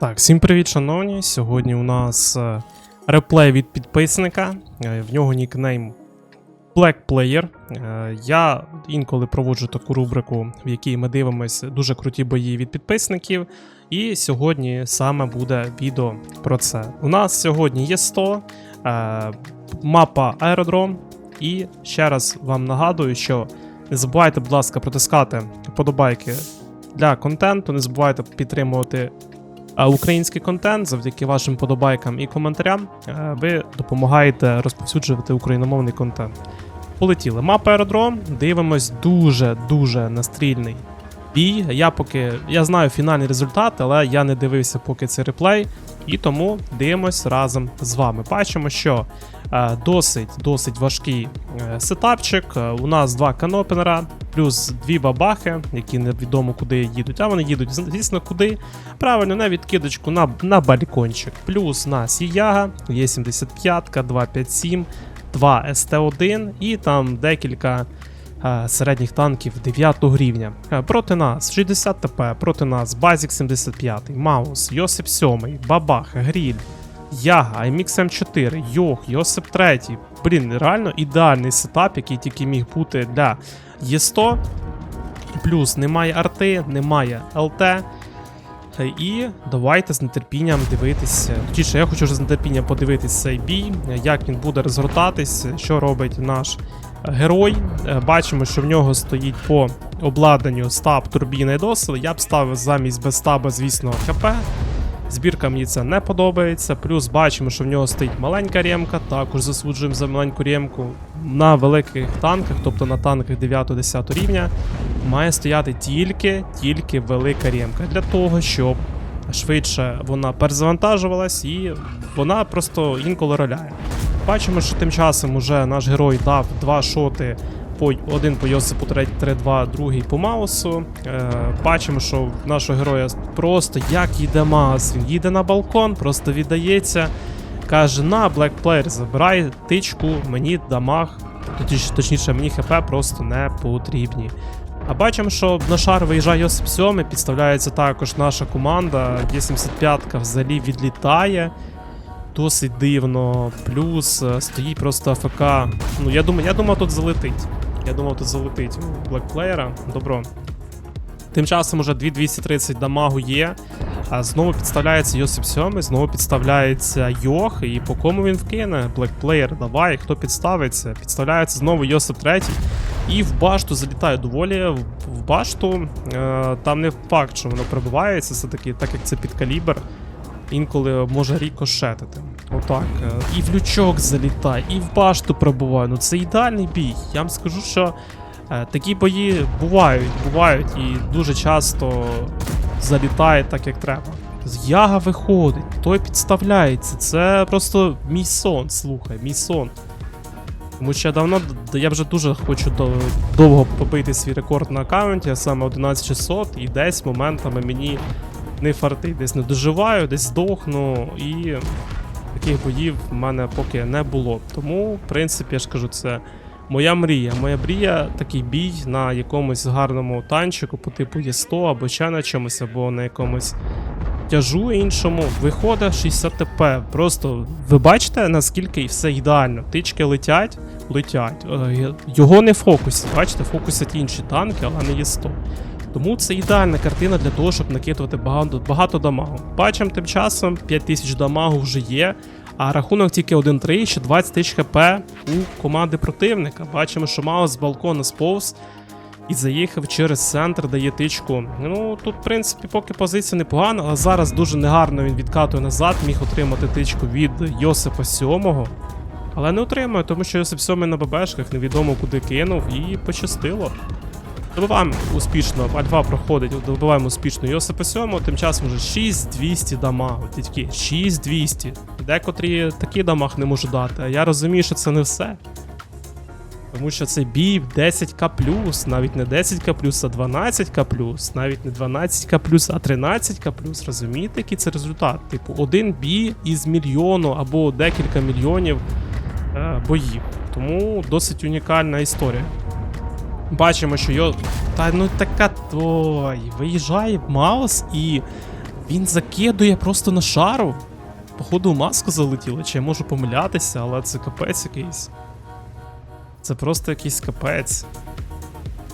Так, всім привіт, шановні. Сьогодні у нас е, реплей від підписника. Е, В нього нікнейм Black Player. Е, Я інколи проводжу таку рубрику, в якій ми дивимося дуже круті бої від підписників. І сьогодні саме буде відео про це. У нас сьогодні є 100, е, мапа аеродром. І ще раз вам нагадую, що не забувайте, будь ласка, протискати вподобайки для контенту. Не забувайте підтримувати а, український контент завдяки вашим подобайкам і коментарям. е, Ви допомагаєте розповсюджувати україномовний контент. Полетіли. Мапа аеродром. Дивимось дуже дуже настрільний бій. Я поки я знаю фінальний результат, але я не дивився поки цей реплей. І тому дивимось разом з вами. Бачимо, що е, досить досить важкий е, сетапчик. У нас два канопенера, плюс дві бабахи, які невідомо куди їдуть. А вони їдуть, звісно, куди. Правильно, на відкидочку на, на балькончик. Плюс на Сіяга, є 75, 257, 2 СТ1 і там декілька середніх танків 9 рівня. Е, Проти нас 60 ТП, проти нас Базік 75, Маус, Йосип 7, Бабах, Гріль, Яга, IMX M4, Йох, Йосип 3. Блін, реально ідеальний сетап, який тільки міг бути для Є100. Плюс немає арти, немає ЛТ. І давайте з нетерпінням дивитися. Точніше, я хочу вже з нетерпінням подивитися цей бій, як він буде розгортатись, що робить наш герой. Е, Бачимо, що в нього стоїть по обладнанню стаб, турбіна і досил. Я б ставив замість без стаба, звісно, ХП. Збірка мені це не подобається. Плюс бачимо, що в нього стоїть маленька ремка. Також засуджуємо за маленьку ремку. На великих танках, тобто на танках 9-10 рівня, має стояти тільки, тільки велика ремка. Для того, щоб швидше вона перезавантажувалась і вона просто інколи роляє. Бачимо, що тим часом уже наш герой дав два шоти. По один по Йосипу 3-2, другий по Маусу. Е, бачимо, що нашого героя просто як їде Маус. Він їде на балкон, просто віддається. Каже: на, Black Player, забирай тичку, мені дамаг, точніше, мені ХП просто не потрібні. А бачимо, що на шар виїжджає Йосип 7, підставляється також наша команда. Є-75 взагалі відлітає. Досить дивно. Плюс е, стоїть просто АФК. Ну, я думаю, я думав, тут залетить. Я думав, тут залетить у блекплеєра. Добро. Тим часом уже 2230 дамагу є. Знову підставляється Йосип 7, знову підставляється Йох. І по кому він вкине? Блекплеєр, давай, хто підставиться? Підставляється знову Йосип 3. І в башту залітає доволі. В, башту е, там не факт, що воно пробивається, все-таки, так як це під калібр інколи може рікошетити. Отак. І в лючок залітає, і в башту пробуває. Ну це ідеальний бій. Я вам скажу, що е, такі бої бувають, бувають і дуже часто залітає так, як треба. Яга виходить, той підставляється. Це просто мій сон, слухай, мій сон. Тому що я давно, я вже дуже хочу довго побити свій рекорд на аккаунті, а саме 11600, і десь моментами мені не фартить, десь не доживаю, десь здохну, і таких боїв в мене поки не було. Тому, в принципі, я ж кажу, це моя мрія. Моя мрія такий бій на якомусь гарному танчику по типу Є100 або ще на чомусь, або на якомусь тяжу іншому. Виходить 60 ТП. Просто ви бачите, наскільки все ідеально. Тички летять, летять. Е, Його не фокусять. Бачите, фокусять інші танки, але не Є100. Тому це ідеальна картина для того, щоб накидувати багато, багато дамагу. Бачимо тим часом 5000 дамагу вже є, а рахунок тільки 1-3, ще 20 тисяч хп у команди противника. Бачимо, що Маус з балкона сповз і заїхав через центр, дає тичку. Ну тут, в принципі, поки позиція непогана, але зараз дуже негарно він відкатує назад, міг отримати тичку від Йосипа 7. Але не отримує, тому що Йосип 7 на ББшках невідомо куди кинув і пощастило. Добиваємо успішно, Альфа проходить, добиваємо успішно Йосипа 7, тим часом вже 6200 дамагу, тільки 6200. Декотрі такий дамаг не можу дати, а я розумію, що це не все. Тому що це бій 10к, навіть не 10к, а 12к, навіть не 12к, а 13к. Розумієте, який це результат? Типу, один бій із мільйону або декілька мільйонів е, боїв. Тому досить унікальна історія. Бачимо, що йо. Та ну така той. Виїжджає Маус і Він закидує просто на шару. Походу, в маску залетіло, чи я можу помилятися, але це капець якийсь. Це просто якийсь капець.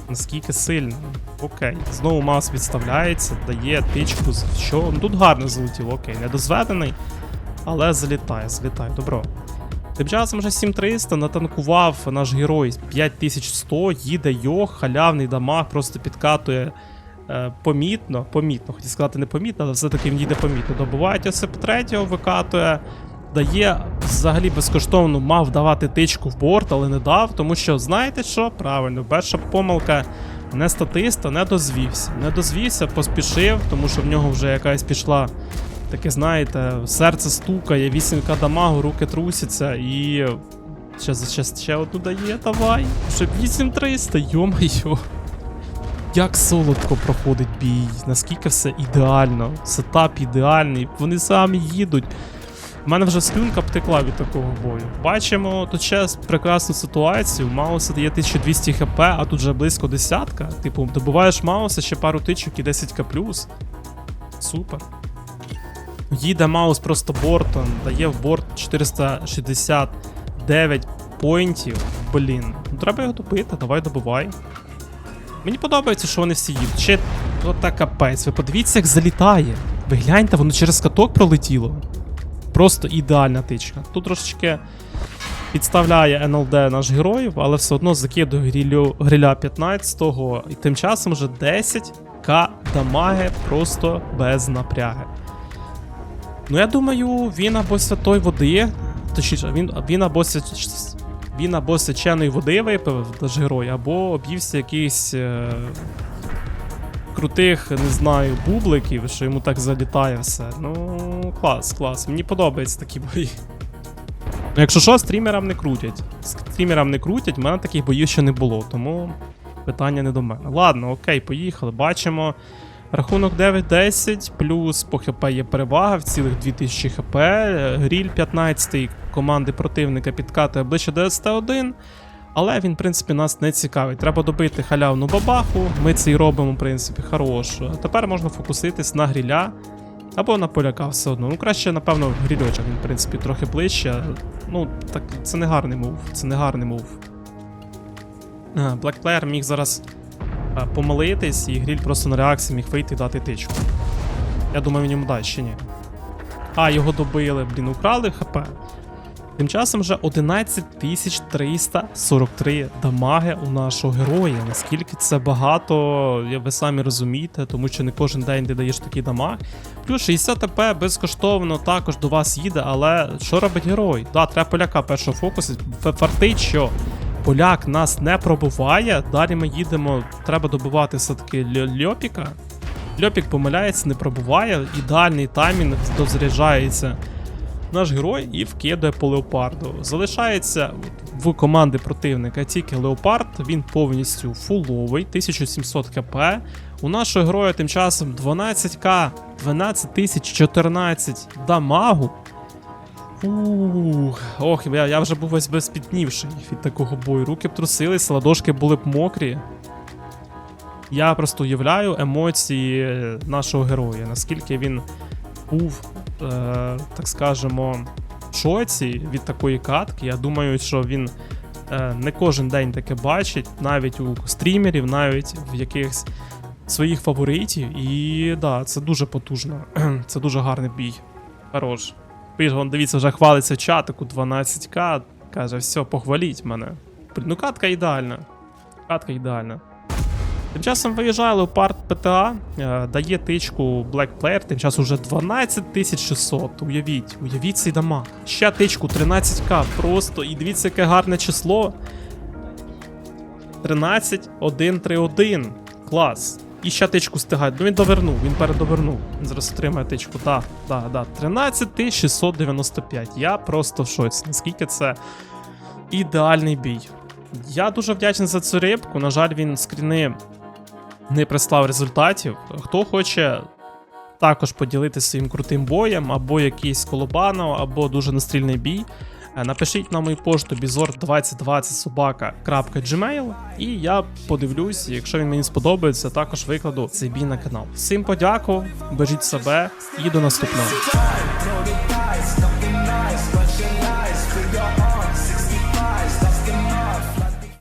Наскільки сильно. Окей. Знову маус відставляється, дає тичку. Що? Ну тут гарно залетіло, окей. Недозведений, але залітає, залітає. Добро. Тим часом вже 7300 натанкував наш герой 5100, їде йох, халявний дамаг, просто підкатує е, помітно, помітно, хотів сказати не помітно, але все-таки він їде помітно. Добувають ОСП 3 викатує, дає взагалі безкоштовно, мав давати тичку в борт, але не дав, тому що знаєте що? Правильно, перша помилка не статиста, не дозвівся. Не дозвівся, поспішив, тому що в нього вже якась пішла. Таке, знаєте, серце стукає, 8к дамагу, руки трусяться і. Ще, ще, ще одну дає, давай. Ще 8300, йо-майо. Як солодко проходить бій, наскільки все ідеально, сетап ідеальний, вони самі їдуть. У мене вже слюнка втекла від такого бою. Бачимо тут ще прекрасну ситуацію. Мауса дає 1200 хп, а тут вже близько десятка. Типу, добуваєш Мауса, ще пару тичок і 10к. Супер. Їде Маус просто бортом, дає в борт 469 поінтів. Блін, ну треба його добити, давай добивай. Мені подобається, що вони всі їдуть. Ще ота капець. Ви подивіться, як залітає. Ви гляньте, воно через каток пролетіло. Просто ідеальна тичка. Тут трошечки підставляє НЛД наш героїв, але все одно закидує грилю, гриля 15-го. І тим часом вже 10к дамаги просто без напряги. Ну, я думаю, він або святої води, точніше, він, він або він або свяченої води випив наш герой, або об'ївся якийсь е, крутих, не знаю, бубликів, що йому так залітає все. Ну, клас, клас. Мені подобаються такі бої. Ну, якщо що, стрімерам не крутять. Стрімерам не крутять, в мене таких боїв ще не було, тому питання не до мене. Ладно, окей, поїхали. Бачимо. Рахунок 9-10, плюс по ХП є перевага в цілих 2000 хп. Е, Гріль 15 команди противника підкатує ближче до СТ1. Але він, в принципі, нас не цікавить. Треба добити халявну бабаху. Ми це і робимо, в принципі, хорош. А тепер можна фокуситись на гріля або на поляка все одно. Ну, краще, напевно, грільочок, він, в принципі, трохи ближче. Ну, так, це не гарний мув. Це не гарний мув. Блекплеєр міг зараз е, помилитись, і гріль просто на реакції міг вийти і дати тичку. Я думаю, він йому дасть чи ні. А, його добили, блін, украли ХП. Тим часом вже 11343 дамаги у нашого героя. Наскільки це багато, ви самі розумієте, тому що не кожен день ти даєш такий дамаг. Плюс 60 ТП безкоштовно також до вас їде, але що робить герой? Да, треба поляка першого фокусити. Ф- Фартить, що поляк нас не пробуває. Далі ми їдемо, треба добивати все-таки Льопіка. Льопік помиляється, не пробуває. Ідеальний таймінг, дозаряджається наш герой і вкидає по леопарду. Залишається в команди противника тільки леопард, він повністю фуловий, 1700 хп. У нашого героя тим часом 12к, 12014 дамагу. Ух, ох, я, я вже був весь безпітнівший від такого бою. Руки б трусились, ладошки були б мокрі. Я просто уявляю емоції нашого героя, наскільки він був, е, так скажемо, в шоці від такої катки. Я думаю, що він е, не кожен день таке бачить, навіть у стрімерів, навіть в якихось своїх фаворитів. І да, це дуже потужно. це дуже гарний бій. Хорош. Вон, дивіться, вже хвалиться чатику 12к. Каже, все, похваліть мене. Ну, катка ідеальна. Катка ідеальна. Тим часом виїжджає Леопард ПТА, е, дає тичку Black Player, тим часом вже 12600. Уявіть, уявіть цей дамаг. Ще тичку 13к просто. І дивіться, яке гарне число. 13131. Клас. І ще тичку стигають. Ну він довернув, він передовернув. Він зараз отримає тичку. Так, так, так. 13695. Я просто в. Наскільки це ідеальний бій. Я дуже вдячний за цю рибку. На жаль, він скріни не прислав результатів. Хто хоче також поділитися своїм крутим боєм, або якийсь колобанов, або дуже настрільний бій. Е, Напишіть на мою пошту bizor2020 собака.gmail і я подивлюсь, якщо він мені сподобається, також викладу цей бій на канал. Всім подяку, бережіть себе і до наступного.